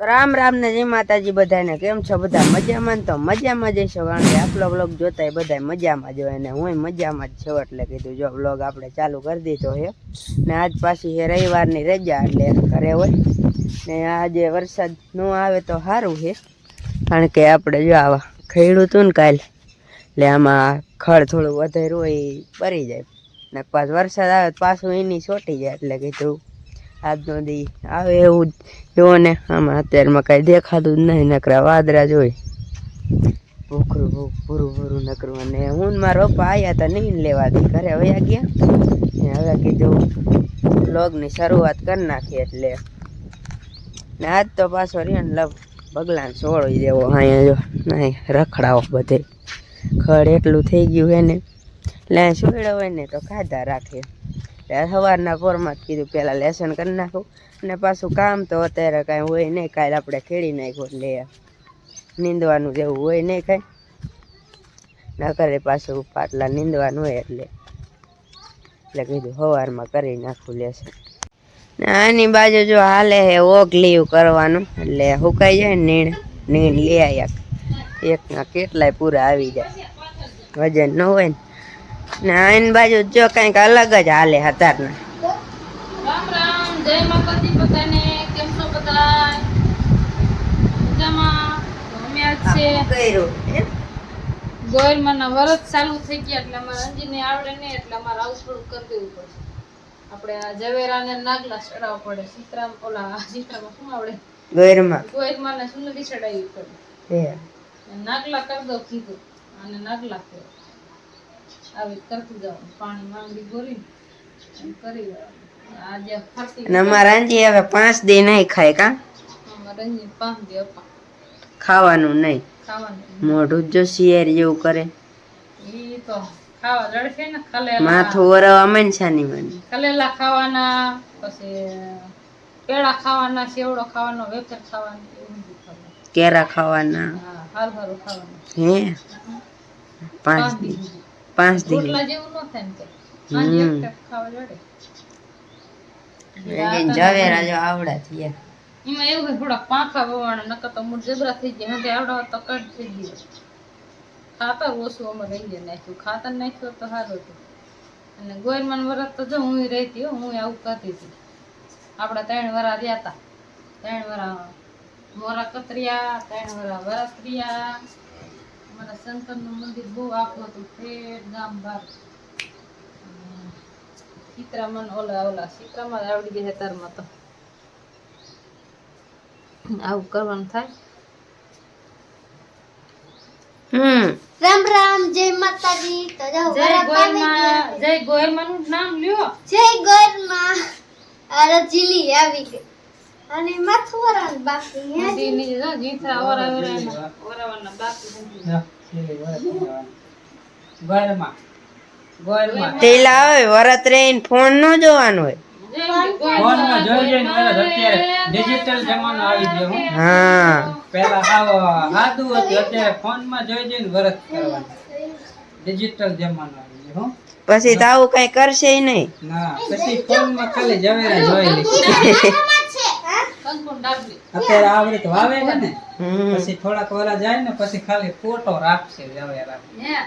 રામ રામ ને જય માતાજી બધાને. કેમ છો બધા? મજામાં તો મજામાં જ છો કારણ કે આપણો બ્લોગ જોતા બધા મજામાં જ હોય ને હું મજામાં જ છો એટલે કીધું, જો બ્લોગ આપણે ચાલુ કરી દીધો છે ને આજ પાછી છે રવિવારની રજા એટલે ઘરે હોય. ને આજે વરસાદ ન આવે તો સારું છે કારણ કે આપણે જો આવા ખેડ્યું હતું ને કાલે, એટલે આમાં ખડ થોડું વધારે હોય પરી જાય. ને પાછ વરસાદ આવે તો પાછું એની ચોટી જાય એટલે કીધું આજનો દી. આવે એવું જ જુઓ ને, આમાં અત્યારમાં કાંઈ દેખાતું જ નહીં, નકરા વાદરા જોઈ ભૂખરું, ભૂખ, ભૂરું ભૂરું નકરું. અને હું મારા પપ્પા આવ્યા હતા નહીં લેવા દે ઘરે વયા ગયા. ને હવે કીધું, બ્લોગની શરૂઆત કરી નાખી એટલે. ને આજ તો પાછો રહ્યો ને, લવ પગલાને છોડી દેવો અહીંયા જો, નહીં, રખડાવો બધે. ખડ એટલું થઈ ગયું હે ને. એટલે છોડ્યો હોય ને તો ખાધા રાખે. સવારના કોરમાં જ કીધું પહેલાં લેસન કરી નાખું. અને પાછું કામ તો અત્યારે કાંઈ હોય નહીં, કાલે આપણે ખેડી નાખ્યું એટલે નીંદવાનું જેવું હોય નહીં કાંઈ. ન કરે પાછું પાટલા નીંદવાનું હોય એટલે. એટલે કીધું સવારમાં કરી નાખું લેસન. ને આની બાજુ જો હાલે હે ઓગ લીવ કરવાનું, એટલે સુકાઈ જાય નીણ નીણ લઈ આવ્યા એકના કેટલાય પૂરા આવી જાય. વજન ન હોય ને. ને એની બાજુ જો કંઈક અલગ જ હાલે હતારના. રામ રામ જય માતાજી બધાને. કેમ છો બધા મજામાં? તો અમે આજ છે ગોયલમાંના વરસ ચાલુ થઈ ગયા એટલે અમારે અંજીને આવડે નહીં એટલે અમારે આવું થોડું કરી દેવું પડશે. આપણે આ ઝવેરાને નાગલા ચડાવવા પડે. સીતરામ ઓલા સીતરામાં શું આવડે? ગોરમાં ગોયલમાં. ને સુંદરી ચડાવવી પડે. નાગલા કરી દો કીધું. અને નાગલા કરે આવી કરતું જવાનું પાણી માંગી ગોરી કરી આજે ફરતી અને અમારા અંજી હવે પાંચ દે નહીં ખાય કા? અમારે અંજી પાંચ દે અપા ખાવાનું નહીં. ખાવાનું મોઢું જ શિયાર જેવું કરે. ઈ તો ખાવા જડશે ને ખલેલા. માથું વરવા મનસાની મને ખલેલા ખાવાના પછી પેડા ખાવાના સેવડો ખાવાનો વેફર ખાવાની કેરા ખાવાના. હા હારું હારું ખાવાનું. હે? પાંચ દી. દી સુધી. પાંચ દી રોટલા જેવું ન થાય ને કે. સાંજે એક ટાઈમ ખાવા જડે. અંજીને ઝવેરા જો આવડા થયા એમાં એવું થોડા પાંખા વવાણા નકર તો મૂળ જબરા થઈ ગયા હવે આવડા તો કટ થઈ ગયો. ખાતર ઓછું અમે રહી નાખ્યું. ખાતર નાખ્યું તો સારું હતું. અને ગોયલમાં વરસ તો જો હું રહેતી હો હું આવું કરતી હતી. આપણા ત્રણ વરા રહ્યા હતા ત્રણ વરા મોરા કતરિયા ત્રણ વરા વરસરિયા અમારા શંકરનું મંદિર બહુ આખું હતું ઠેઠ ગામ અને સીતરામન ઓલા ઓલા સીતરામાં આવડી ગયા તારમાં તો. આવું કરવાનું થાય. હમ. રામ રામ જય માતાજી. તો જાઓ જય વરસાદ આવી ગોયલમાં ગયો. જય ગોયલમાં નું નામ લ્યો. જય ગોરમાં અરે જીલી આવી ગઈ. અને માથું વરાણ બાકી હે દી જો જીથરા ઓરા ઓરા ઓરાવાના બાકી તેલા આવે વરત રહીને ફોન ન જોવાનો હોય. ફોનમાં જોઈ જોઈને વરસ અત્યારે ડિજિટલ જમાનો આવી ગયો હા. પહેલા હાવ સાદું હતું અત્યારે ફોનમાં જોઈ જોઈને વરત કરવાનું. ડિજિટલ જમાનો આવી ગયો પછી તો આવું કઈ કરશે નહીં. ના પછી ફોનમાં ખાલી જવેરા જોઈ લે. અત્યારે આ રીતે વાવે છે ને પછી થોડાક વરા જાય ને પછી ખાલી ફોટો રાખશે જવેરા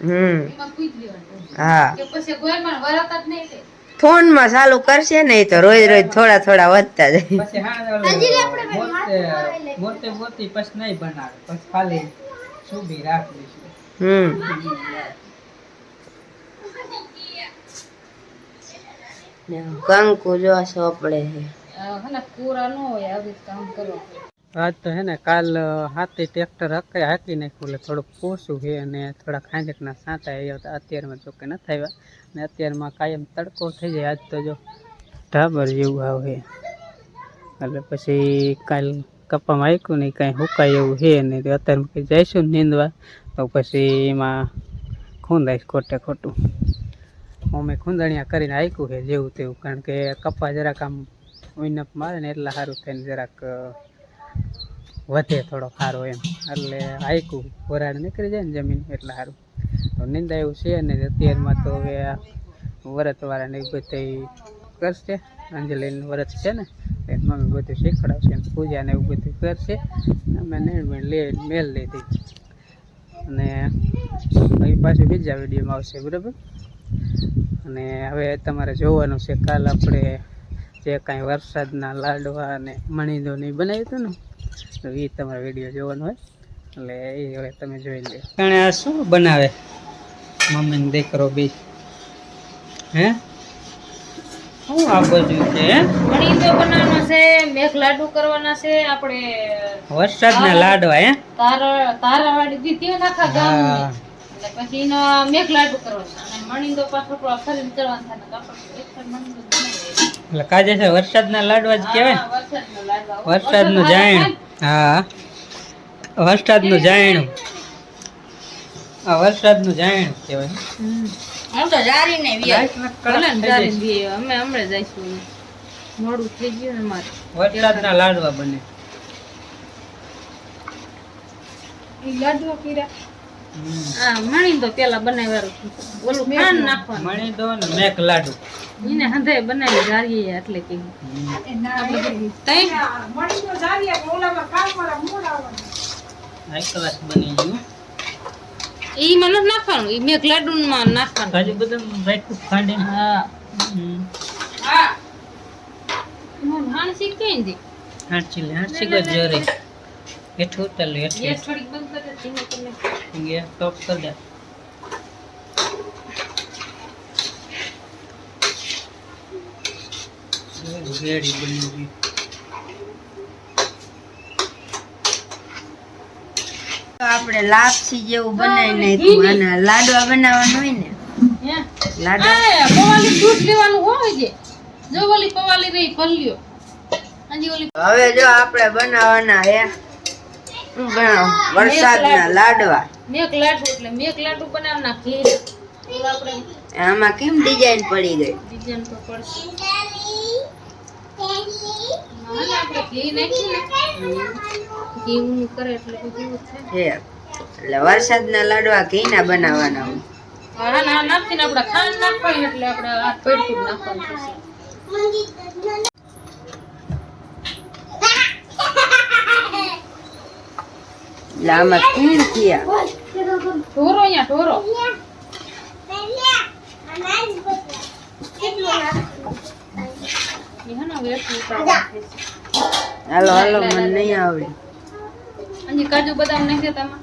હમ. એમાં પૂછ લેવાનું હા. કે પછી ગોયલમાં વરત જ નહીં ફોનમાં ચાલુ કરશે ને તો રોજ રોજ થોડા થોડા વધતા જાય. પછી હા મોતે મોતે મોતી પછી નહીં બનાવે પછી ખાલી સુબી રાખી હમ. કંકુ જો સોપડે છે. ન આજ તો હે ને કાલ હાથી ટ્રેક્ટર હકાઈ હાકી નાખ્યું એટલે થોડુંક પોસું છે અને થોડા ખાંડકના સાંતા આવ્યા હતા, અત્યારમાં જો કે નથી આવ્યા. ને અત્યારમાં કાયમ તડકો થઈ જાય, આજ તો જો ઢાબર જેવું આવે એટલે પછી કાલ કપામાં આપ્યું નહીં, કાંઈ હુકાય એવું છે નહીં. તો અત્યારમાં કંઈ જઈશું ને નીંદવા, તો પછી એમાં ખૂંદાઈશ ખોટે ખોટું. અમે ખૂંદણિયા કરીને આપ્યું છે જેવું તેવું, કારણ કે કપા જરાક આમ ઉઈનપ મારે ને એટલે સારું થઈને જરાક વધે થોડો સારો એમ. એટલે હાઈકું વરાળ નીકળી જાય ને જમીન, એટલે સારું. તો નિંદા એવું છે ને અત્યારમાં તો હવે આ વરતવાળાને એ બધે કરશે, અંજલિનું વરત છે ને એમાં મમ્મી બધું શીખવાડશે ને પૂજા ને એવું બધું કરશે. અમે નહીં લે, મેલ લીધી અને પછી પાછું બીજા વિડીયોમાં આવશે, બરાબર? અને હવે તમારે જોવાનું છે કાલ આપણે જે કાંઈ વરસાદના લાડવા અને મણીદો ને બનાવ્યું હતું ને તો એ તમારે વીડિયો જોવાનો હોય. એટલે એ હવે તમે જોઈ લો કારણ આ શું બનાવે? મમ્મીને દીકરો બી. હે? શું આ બધું છે મણીદો બનાવવાનો છે મેઘ લાડુ કરવાના છે આપણે વરસાદના લાડવા હે? તારા તારાવાળી દીધી નાખા ગામ. એટલે પછી એનો મેઘ લાડુ કરવાના અને મણીદો પાછો આપણો કરવાનો થાય તો. એટલે કાજે છે વરસાદના લાડવા જ કહેવાય વરસાદનો લાડવા. વરસાદનું વરસાદ જાયણું. હા. વરસાદનું જાયણું. આ વરસાદનું જાયણું કહેવાય હું તો જારી ને ભલે ને અમે હમણાં જઈશું મોડું થઈ ગયું ને મારે. વરસાદના લાડવા બને. લાડવા કર્યા. હા મણી તો પેલા બનાવ્યું ઓલું ખાંડ નાખવાનું. મણી દો ને મેક લાડુ. એને હંધે બનાવી જારીએ એટલે કે. તઈ? હાઈ ક્લાસ બની ગયું. ઈ માં નાખવાનું ઈ મેક લાડુ માં નાખવાનું. કાજુ બદામ રાખ્યું ખાંડી હા. હા. હું હાણસી કઈ દે હાંચી લે હાંચી ગો જોરે. હેઠું ઉતાર લે હેઠું ગેસ થોડીક બંધ કરી દે ધીમે કરીને ગયા ટોપ કર દે. રેડી બની ગઈ. આપણે લાપસી જેવું બનાવી નાખ્યું. અને લાડવા બનાવવાનું હોય ને. લાડવા. પવાલી દૂધ લેવાનું હોય છે જો ઓલી પવાલી રહી ભલ્યો હવે જો આપણે બનાવવાના હે. વરસાદના લાડવા. મેક લાડુ એટલે મેક લાડુ ઘી આમાં કેમ ડિઝાઇન પડી ગઈ? ડિઝાઇન તો પડશે. ઘી ને ઘી એટલે વરસાદના લાડવા ઘીના બનાવવાના હોય. નાખીને આપણે ખાંડ નાખવાની એટલે આપણે આ પેટકું નાખવાનું થશે એટલે આમાં ya, toro. હાલો હાલો મને નહીં આવડે. હજી કાજુ બદામ નાખી દે તમે?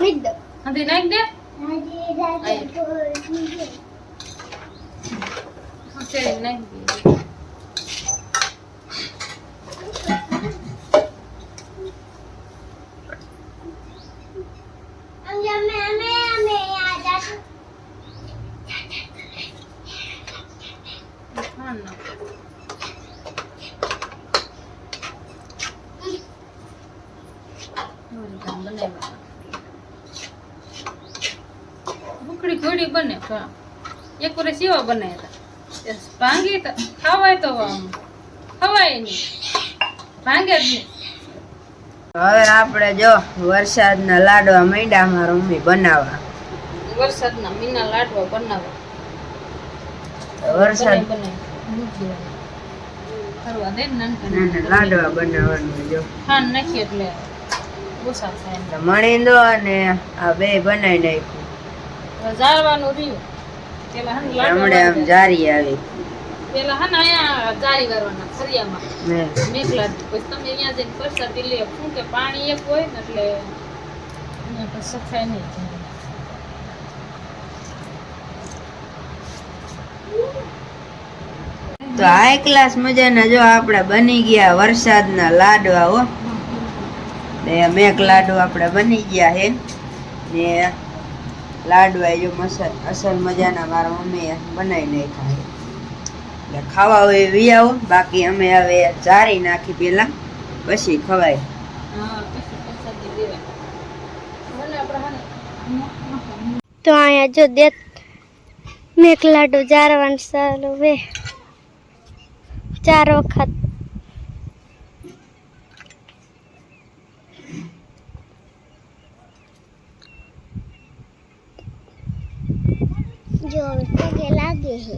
હજી નાખી દે. નાખી દે હા ના ભૂખડી ઘોડી બને એક વર્ષ એવા બનાવ્યા હતા. ભાંગી ખાવાય તો ખવાય નહીં. ભાંગે જ નહીં. હવે આપણે જો વરસાદના લાડવા મીંડા મારા મમ્મી બનાવવા. વરસાદના મીના લાડવા બનાવવા. વરસાદ દે લાડવા બનાવવાનું જો. ખાંડ નાખી એટલે મણિંદો અને આ બે બનાવી નાખ્યું. જાળવાનું રહ્યું. પેલા હે હમણે આમ જારી આવી. પેલા હે ને જારી કરવાના ફરિયામાં. મેઘલા પછી તમે અહીંયા જઈને શું કે પાણી એક હોય ને એટલે અહીંયા સફાઈ નહીં. તો હાઈ ક્લાસ મજાના જો આપણે બની ગયા વરસાદના લાડવા હો. ને મેઘ લાડુ આપણે બની ગયા હે. ને લાડવા જો મસલ અસલ મજાના મારા મમ્મીએ બનાવી નાખ્યા એટલે ખાવા હોય વી આવો, બાકી અમે હવે ચારી નાખી પેલા, પછી ખવાય. તો અહીંયા જો દેત મેક લાડુ જારવાનું સારું વે ચાર વખત જો પગે લાગે છે.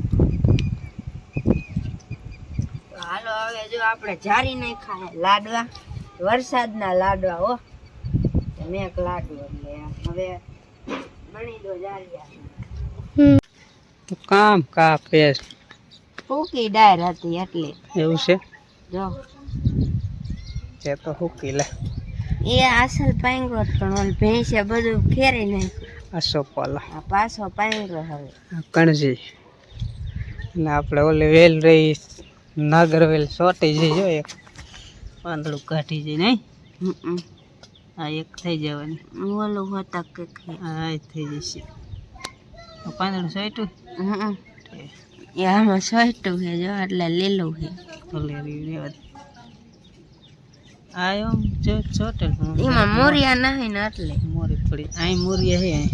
હવે જો આપણે જારી નહીં ખાય લાડવા. વરસાદના લાડવા હો. મેક લાડુ એટલે હવે બની દો જારિયા કામ કા પેસ્ટ ફૂકી ડાયર હતી એટલે. એવું છે? જો. તે તો ફૂકી લે. એ અસલ પાંગરો જ પણ ઓલ ભેંસે બધું ખેરી નાખ્યું. આસો પાલા આ પાછો પાંગરો હવે. કણજી. અને આપણે ઓલી વેલ રહી નાગર વેલ સોટી જઈ જો એક. પાંદડું કાઢી જઈ નહીં? આ એક થઈ જવાની. ઓલું હોતા કે હા થઈ જશે. પાંદડું સોટ્યું એ આમાં સોયટું છે જો એટલે લીલું છે. ઓલી રેવા દે. જો ચોટેલ એમાં મોરિયા નહીં ને એટલે. મોરી પડી અહીં મોરિયા હે અહીં.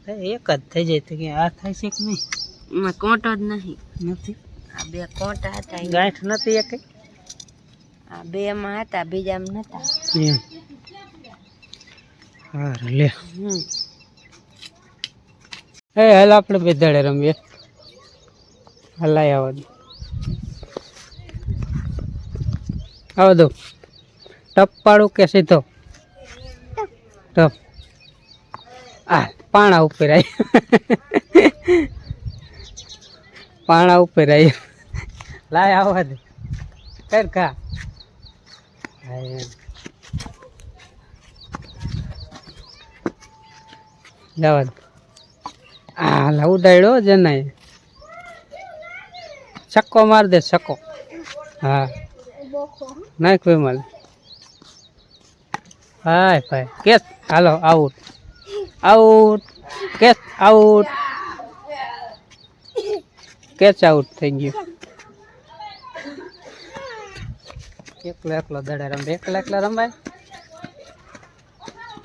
એ એક જ થઈ જાય તો કે આ થાય છે કે નહીં? એમાં કોંટો જ નહીં નથી? આ બે કોટા હતા. ગાંઠ નથી એક આ બે માં હતા બીજામાં નતા. એમ. હારું લે. હમ. એ હાલ આપણે બે દાડે રમીએ. હલાય આવો દો. આવા દો. ટપ પાડું કે સીધો? ટપ. આ પાણા ઉપર આવી પાણા ઉપર આવી લાય આવવા દે કર કા. જવા દે હા લા ઉડાડ્યો જનાય છક્કો માર દે, છક્કો. હા. નાખ વિમલ હાય ભાઈ. કેસ. હાલો આઉટ આઉટ કેસ આઉટ કેચ આઉટ થઈ ગયું એકલો એકલો દડે રમે એકલા એકલા રમાય